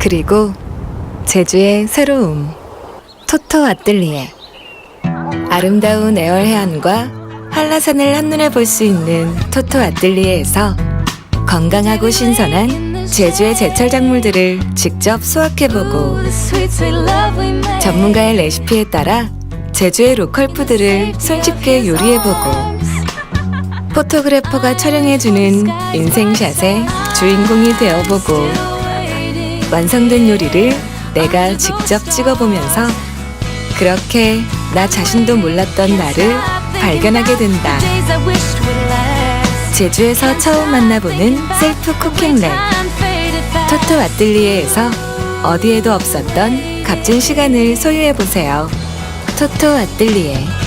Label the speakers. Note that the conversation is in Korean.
Speaker 1: 그리고 제주의 새로움 토토 아뜰리에 아름다운 애월 해안과 한라산을 한눈에 볼 수 있는 토토 아뜰리에에서 건강하고 신선한 제주의 제철 작물들을 직접 수확해보고 전문가의 레시피에 따라 제주의 로컬 푸드를 손쉽게 요리해보고 포토그래퍼가 촬영해주는 인생샷의 주인공이 되어보고 완성된 요리를 내가 직접 찍어보면서 그렇게 나 자신도 몰랐던 나를 발견하게 된다. 제주에서 처음 만나보는 셀프 쿠킹 랩 토토 아뜰리에에서 어디에도 없었던 값진 시간을 소유해보세요. 토토 아뜰리에